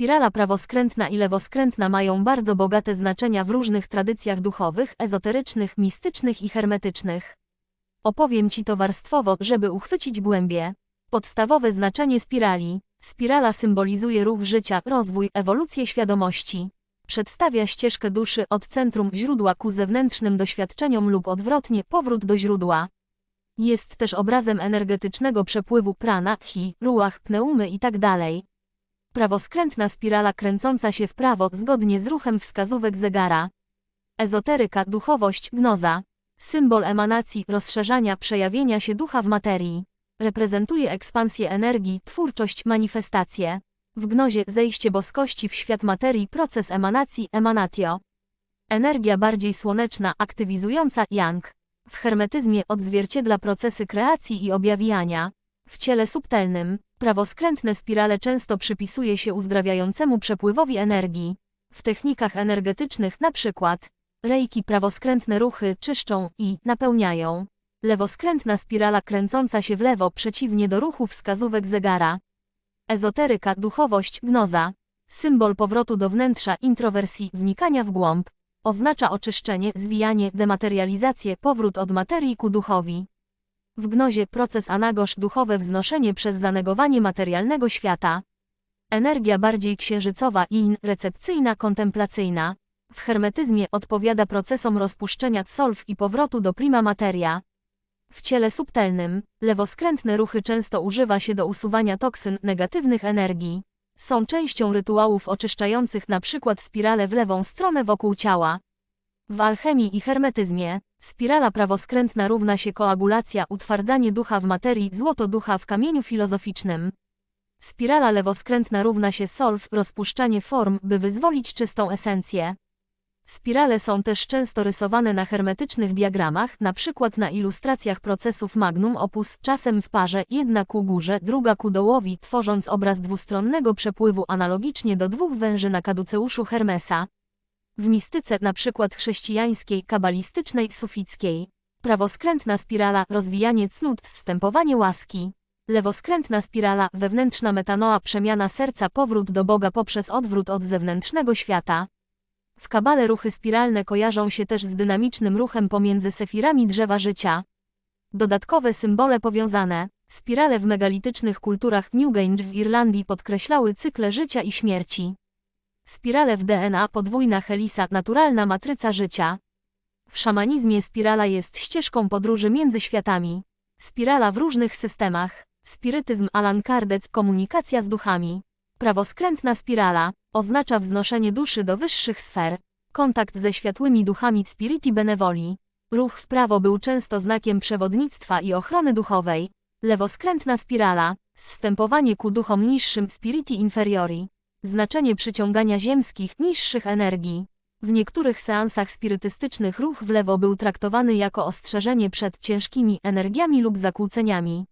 Spirala prawoskrętna i lewoskrętna mają bardzo bogate znaczenia w różnych tradycjach duchowych, ezoterycznych, mistycznych i hermetycznych. Opowiem Ci to warstwowo, żeby uchwycić głębie. Podstawowe znaczenie spirali. Spirala symbolizuje ruch życia, rozwój, ewolucję świadomości. Przedstawia ścieżkę duszy od centrum źródła ku zewnętrznym doświadczeniom lub odwrotnie powrót do źródła. Jest też obrazem energetycznego przepływu prana, chi, ruach, pneumy itd. Prawoskrętna spirala kręcąca się w prawo zgodnie z ruchem wskazówek zegara. Ezoteryka, duchowość, gnoza. Symbol emanacji, rozszerzania, przejawienia się ducha w materii. Reprezentuje ekspansję energii, twórczość, manifestację. W gnozie zejście boskości w świat materii, proces emanacji, emanatio. Energia bardziej słoneczna, aktywizująca, yang. W hermetyzmie odzwierciedla procesy kreacji i objawiania. W ciele subtelnym, prawoskrętne spirale często przypisuje się uzdrawiającemu przepływowi energii. W technikach energetycznych na przykład rejki prawoskrętne ruchy czyszczą i napełniają. Lewoskrętna spirala kręcąca się w lewo przeciwnie do ruchu wskazówek zegara. Ezoteryka, duchowość, gnoza. Symbol powrotu do wnętrza, introwersji, wnikania w głąb. Oznacza oczyszczenie, zwijanie, dematerializację, powrót od materii ku duchowi. W gnozie proces anagosz duchowe wznoszenie przez zanegowanie materialnego świata. Energia bardziej księżycowa in, recepcyjna, kontemplacyjna. W hermetyzmie odpowiada procesom rozpuszczenia solw i powrotu do prima materia. W ciele subtelnym, lewoskrętne ruchy często używa się do usuwania toksyn, negatywnych energii. Są częścią rytuałów oczyszczających przykład spirale w lewą stronę wokół ciała. W alchemii i hermetyzmie, spirala prawoskrętna równa się koagulacja, utwardzanie ducha w materii, złoto ducha w kamieniu filozoficznym. Spirala lewoskrętna równa się solw, rozpuszczanie form, by wyzwolić czystą esencję. Spirale są też często rysowane na hermetycznych diagramach, na przykład na ilustracjach procesów magnum opus, czasem w parze, jedna ku górze, druga ku dołowi, tworząc obraz dwustronnego przepływu analogicznie do dwóch węży na kaduceuszu Hermesa. W mistyce, przykład chrześcijańskiej, kabalistycznej, sufickiej. Prawoskrętna spirala, rozwijanie cnót, zstępowanie łaski. Lewoskrętna spirala, wewnętrzna metanoa, przemiana serca, powrót do Boga poprzez odwrót od zewnętrznego świata. W kabale ruchy spiralne kojarzą się też z dynamicznym ruchem pomiędzy sefirami drzewa życia. Dodatkowe symbole powiązane. Spirale w megalitycznych kulturach Newgrange w Irlandii podkreślały cykle życia i śmierci. Spirale w DNA podwójna helisa naturalna matryca życia. W szamanizmie spirala jest ścieżką podróży między światami. Spirala w różnych systemach. Spirytyzm Alan Kardec komunikacja z duchami. Prawoskrętna spirala oznacza wznoszenie duszy do wyższych sfer. Kontakt ze światłymi duchami Spiriti Benevoli. Ruch w prawo był często znakiem przewodnictwa i ochrony duchowej. Lewoskrętna spirala, zstępowanie ku duchom niższym Spiriti Inferiori. Znaczenie przyciągania ziemskich, niższych energii. W niektórych seansach spirytystycznych ruch w lewo był traktowany jako ostrzeżenie przed ciężkimi energiami lub zakłóceniami.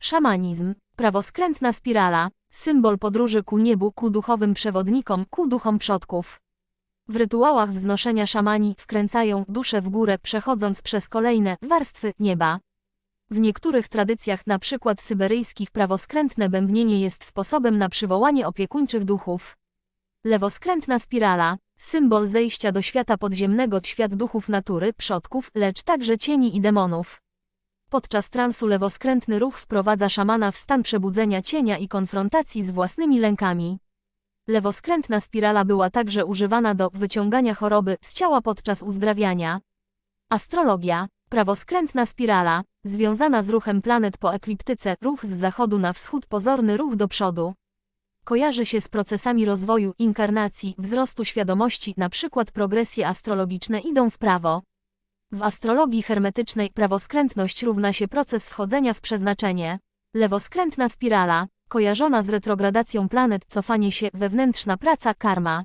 Szamanizm, prawoskrętna spirala, symbol podróży ku niebu, ku duchowym przewodnikom, ku duchom przodków. W rytuałach wznoszenia szamani wkręcają duszę w górę, przechodząc przez kolejne warstwy nieba. W niektórych tradycjach, na przykład syberyjskich, prawoskrętne bębnienie jest sposobem na przywołanie opiekuńczych duchów. Lewoskrętna spirala, symbol zejścia do świata podziemnego, świat duchów natury, przodków, lecz także cieni i demonów. Podczas transu lewoskrętny ruch wprowadza szamana w stan przebudzenia cienia i konfrontacji z własnymi lękami. Lewoskrętna spirala była także używana do wyciągania choroby z ciała podczas uzdrawiania. Astrologia, prawoskrętna spirala, związana z ruchem planet po ekliptyce, ruch z zachodu na wschód, pozorny ruch do przodu. Kojarzy się z procesami rozwoju, inkarnacji, wzrostu świadomości, np. progresje astrologiczne idą w prawo. W astrologii hermetycznej prawoskrętność równa się proces wchodzenia w przeznaczenie. Lewoskrętna spirala, kojarzona z retrogradacją planet, cofanie się, wewnętrzna praca, karma.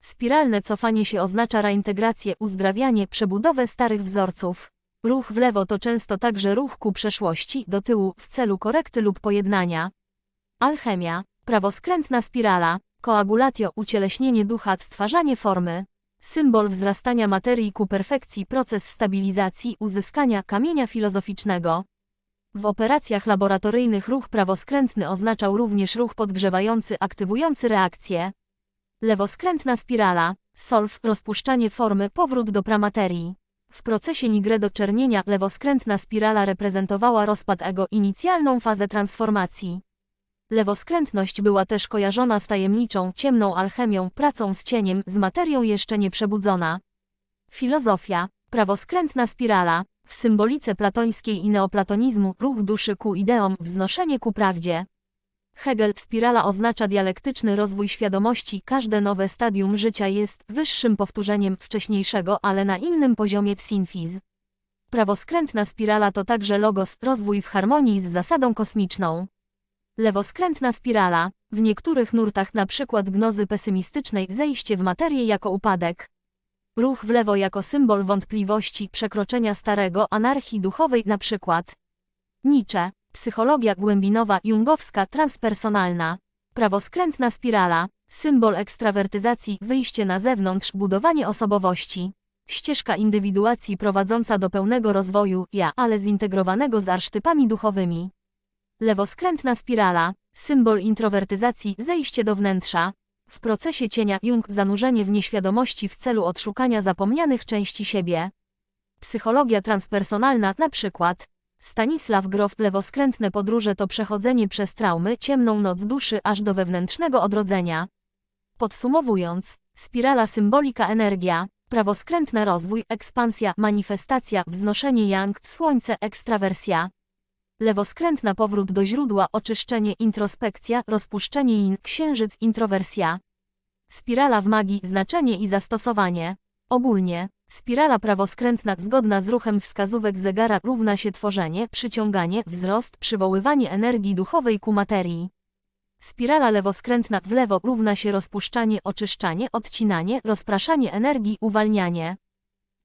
Spiralne cofanie się oznacza reintegrację, uzdrawianie, przebudowę starych wzorców. Ruch w lewo to często także ruch ku przeszłości, do tyłu, w celu korekty lub pojednania. Alchemia, prawoskrętna spirala, koagulatio, ucieleśnienie ducha, stwarzanie formy. Symbol wzrastania materii ku perfekcji, proces stabilizacji, uzyskania kamienia filozoficznego. W operacjach laboratoryjnych ruch prawoskrętny oznaczał również ruch podgrzewający aktywujący reakcję. Lewoskrętna spirala, solf, rozpuszczanie formy, powrót do pramaterii. W procesie nigredo czernienia lewoskrętna spirala reprezentowała rozpad ego, inicjalną fazę transformacji. Lewoskrętność była też kojarzona z tajemniczą, ciemną alchemią, pracą z cieniem, z materią jeszcze nieprzebudzona. Filozofia, prawoskrętna spirala, w symbolice platońskiej i neoplatonizmu, ruch duszy ku ideom, wznoszenie ku prawdzie. Hegel, spirala oznacza dialektyczny rozwój świadomości, każde nowe stadium życia jest wyższym powtórzeniem wcześniejszego, ale na innym poziomie synfiz. Prawoskrętna spirala to także logos, rozwój w harmonii z zasadą kosmiczną. Lewoskrętna spirala, w niektórych nurtach przykład gnozy pesymistycznej zejście w materię jako upadek. Ruch w lewo jako symbol wątpliwości, przekroczenia starego, anarchii duchowej przykład. Nietzsche, psychologia głębinowa, jungowska, transpersonalna. Prawoskrętna spirala, symbol ekstrawertyzacji, wyjście na zewnątrz, budowanie osobowości. Ścieżka indywiduacji prowadząca do pełnego rozwoju ja, ale zintegrowanego z arsztypami duchowymi. Lewoskrętna spirala, symbol introwertyzacji, zejście do wnętrza. W procesie cienia Jung zanurzenie w nieświadomości w celu odszukania zapomnianych części siebie. Psychologia transpersonalna na przykład. Stanisław Grof lewoskrętne podróże to przechodzenie przez traumy, ciemną noc duszy aż do wewnętrznego odrodzenia. Podsumowując, spirala symbolika energia, prawoskrętna rozwój, ekspansja, manifestacja, wznoszenie yang, słońce, ekstrawersja. Lewoskrętna powrót do źródła, oczyszczenie, introspekcja, rozpuszczenie yin, księżyc, introwersja. Spirala w magii, znaczenie i zastosowanie. Ogólnie, spirala prawoskrętna zgodna z ruchem wskazówek zegara równa się tworzenie, przyciąganie, wzrost, przywoływanie energii duchowej ku materii. Spirala lewoskrętna w lewo równa się rozpuszczanie, oczyszczanie, odcinanie, rozpraszanie energii, uwalnianie.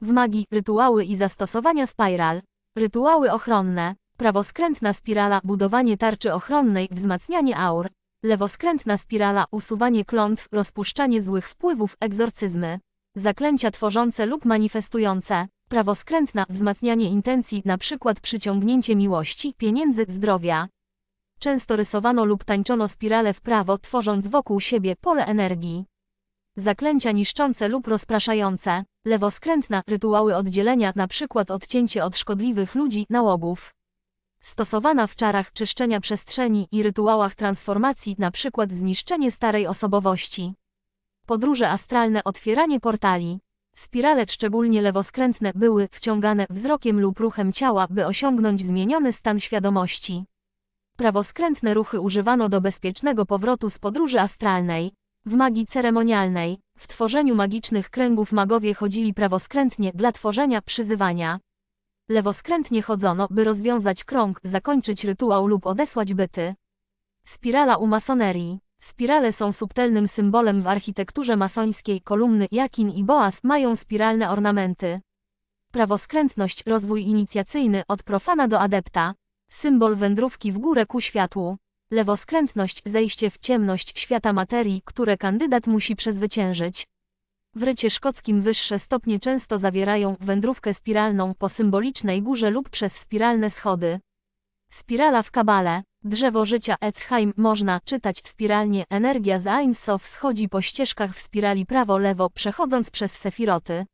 W magii rytuały i zastosowania spiral. Rytuały ochronne. Prawoskrętna spirala budowanie tarczy ochronnej, wzmacnianie aur. Lewoskrętna spirala usuwanie klątw, rozpuszczanie złych wpływów, egzorcyzmy. Zaklęcia tworzące lub manifestujące. Prawoskrętna wzmacnianie intencji, np. przyciągnięcie miłości, pieniędzy, zdrowia. Często rysowano lub tańczono spirale w prawo, tworząc wokół siebie pole energii. Zaklęcia niszczące lub rozpraszające. Lewoskrętna rytuały oddzielenia, np. odcięcie od szkodliwych ludzi, nałogów. Stosowana w czarach czyszczenia przestrzeni i rytuałach transformacji, np. zniszczenie starej osobowości. Podróże astralne, otwieranie portali. Spirale, szczególnie lewoskrętne, były wciągane wzrokiem lub ruchem ciała, by osiągnąć zmieniony stan świadomości. Prawoskrętne ruchy używano do bezpiecznego powrotu z podróży astralnej. W magii ceremonialnej, w tworzeniu magicznych kręgów magowie chodzili prawoskrętnie dla tworzenia przyzywania. Lewoskrętnie chodzono, by rozwiązać krąg, zakończyć rytuał lub odesłać byty. Spirala u masonerii. Spirale są subtelnym symbolem w architekturze masońskiej. Kolumny Jakin i Boas mają spiralne ornamenty. Prawoskrętność, rozwój inicjacyjny od profana do adepta. Symbol wędrówki w górę ku światłu. Lewoskrętność, zejście w ciemność świata materii, które kandydat musi przezwyciężyć. W rycie szkockim wyższe stopnie często zawierają wędrówkę spiralną po symbolicznej górze lub przez spiralne schody. Spirala w kabale. Drzewo życia Etzheim można czytać spiralnie. Energia z Ein Sof schodzi po ścieżkach w spirali prawo-lewo, przechodząc przez sefiroty.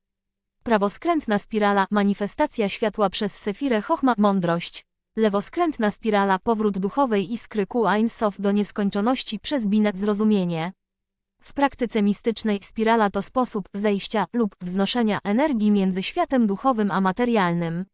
Prawoskrętna spirala manifestacja światła przez sefirę Chochma mądrość. Lewoskrętna spirala powrót duchowej iskry ku Ein Sof do nieskończoności przez binet zrozumienie. W praktyce mistycznej spirala to sposób zejścia lub wznoszenia energii między światem duchowym a materialnym.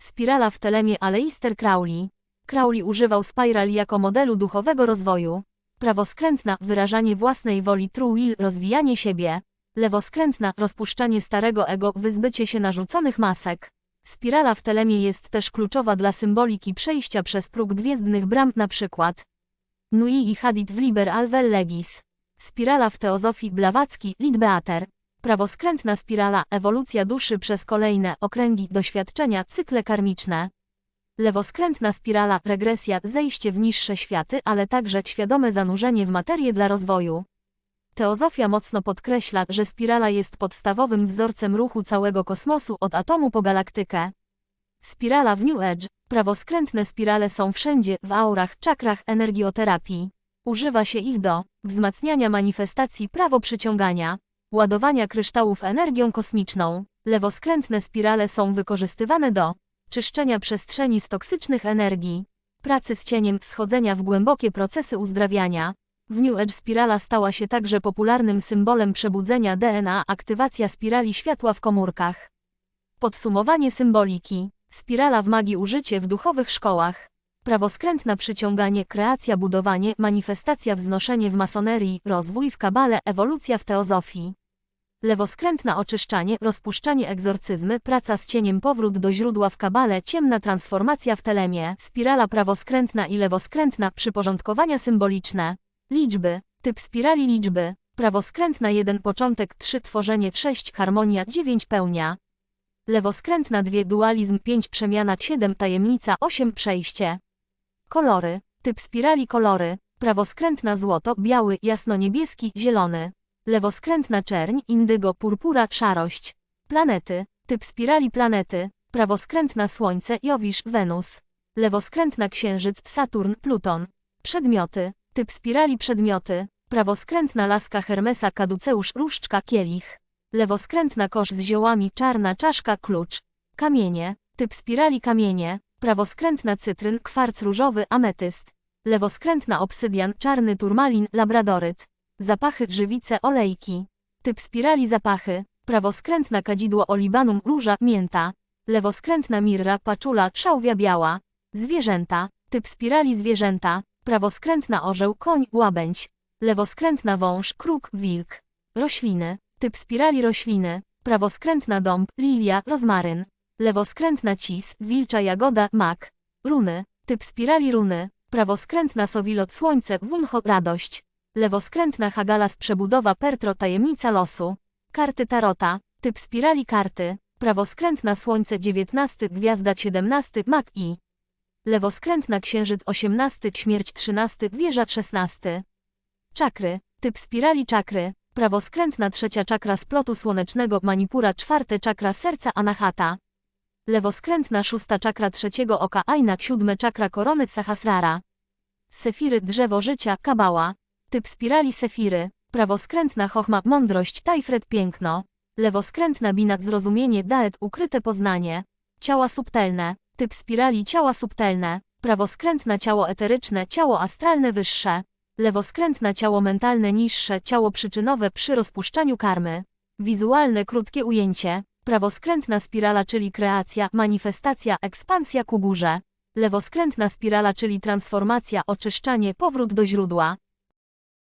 Spirala w telemie Aleister Crowley. Crowley używał spiral jako modelu duchowego rozwoju. Prawoskrętna wyrażanie własnej woli true will rozwijanie siebie. Lewoskrętna rozpuszczanie starego ego wyzbycie się narzuconych masek. Spirala w telemie jest też kluczowa dla symboliki przejścia przez próg gwiezdnych bram na przykład. Nui i Hadid w Liber Alvel Legis. Spirala w teozofii Blawacki, Lidbeater. Prawoskrętna spirala, ewolucja duszy przez kolejne okręgi doświadczenia, cykle karmiczne. Lewoskrętna spirala, regresja, zejście w niższe światy, ale także świadome zanurzenie w materię dla rozwoju. Teozofia mocno podkreśla, że spirala jest podstawowym wzorcem ruchu całego kosmosu od atomu po galaktykę. Spirala w New Age, Prawoskrętne spirale są wszędzie, w aurach, czakrach energioterapii. Używa się ich do wzmacniania manifestacji prawo przyciągania, ładowania kryształów energią kosmiczną. Lewoskrętne spirale są wykorzystywane do czyszczenia przestrzeni z toksycznych energii, pracy z cieniem, wschodzenia w głębokie procesy uzdrawiania. W New Age spirala stała się także popularnym symbolem przebudzenia DNA, aktywacja spirali światła w komórkach. Podsumowanie symboliki. Spirala w magii użycie w duchowych szkołach. Prawoskrętna przyciąganie, kreacja, budowanie, manifestacja, wznoszenie w masonerii, rozwój w kabale, ewolucja w teozofii. Lewoskrętna oczyszczanie, rozpuszczanie egzorcyzmy, praca z cieniem, powrót do źródła w kabale, ciemna transformacja w telemie, spirala prawoskrętna i lewoskrętna, przyporządkowania symboliczne. Liczby. Typ spirali liczby. Prawoskrętna 1 początek 3 tworzenie 6 harmonia 9 pełnia. Lewoskrętna 2 dualizm 5 przemiana 7 tajemnica 8 przejście. Kolory. Typ spirali kolory. Prawoskrętna złoto, biały, jasno-niebieski, zielony. Lewoskrętna czerń, indygo, purpura, szarość. Planety. Typ spirali planety. Prawoskrętna Słońce, Jowisz, Wenus. Lewoskrętna Księżyc, Saturn, Pluton. Przedmioty. Typ spirali przedmioty. Prawoskrętna laska Hermesa, Kaduceusz, Różdżka, Kielich. Lewoskrętna kosz z ziołami, czarna czaszka, klucz. Kamienie. Typ spirali kamienie. Prawoskrętna cytryn, kwarc różowy, ametyst. Lewoskrętna obsydian, czarny turmalin, labradoryt. Zapachy, żywice, olejki. Typ spirali zapachy. Prawoskrętna kadzidło olibanum, róża, mięta. Lewoskrętna mirra, paczula, szałwia biała. Zwierzęta. Typ spirali zwierzęta. Prawoskrętna orzeł, koń, łabędź. Lewoskrętna wąż, kruk, wilk. Rośliny. Typ spirali rośliny. Prawoskrętna dąb, lilia, rozmaryn. Lewoskrętna cis, wilcza jagoda, mak. Runy. Typ spirali runy. Prawoskrętna sowilot słońce, wuncho, radość. Lewoskrętna hagalas przebudowa pertro tajemnica losu. Karty tarota. Typ spirali karty. Prawoskrętna słońce 19 gwiazda 17 mak i. Lewoskrętna księżyc 18 śmierć 13 wieża 16. Czakry. Typ spirali czakry. Prawoskrętna trzecia czakra splotu słonecznego manipura czwarte czakra serca anahata. Lewoskrętna szósta czakra trzeciego oka Aina siódme czakra korony Sahasrara. Sefiry drzewo życia kabała. Typ spirali sefiry. Prawoskrętna chochma mądrość tajfret piękno. Lewoskrętna binat zrozumienie daet ukryte poznanie. Ciała subtelne. Typ spirali ciała subtelne. Prawoskrętna ciało eteryczne ciało astralne wyższe. Lewoskrętna ciało mentalne niższe ciało przyczynowe przy rozpuszczaniu karmy. Wizualne krótkie ujęcie. Prawoskrętna spirala czyli kreacja, manifestacja, ekspansja ku górze. Lewoskrętna spirala czyli transformacja, oczyszczanie, powrót do źródła.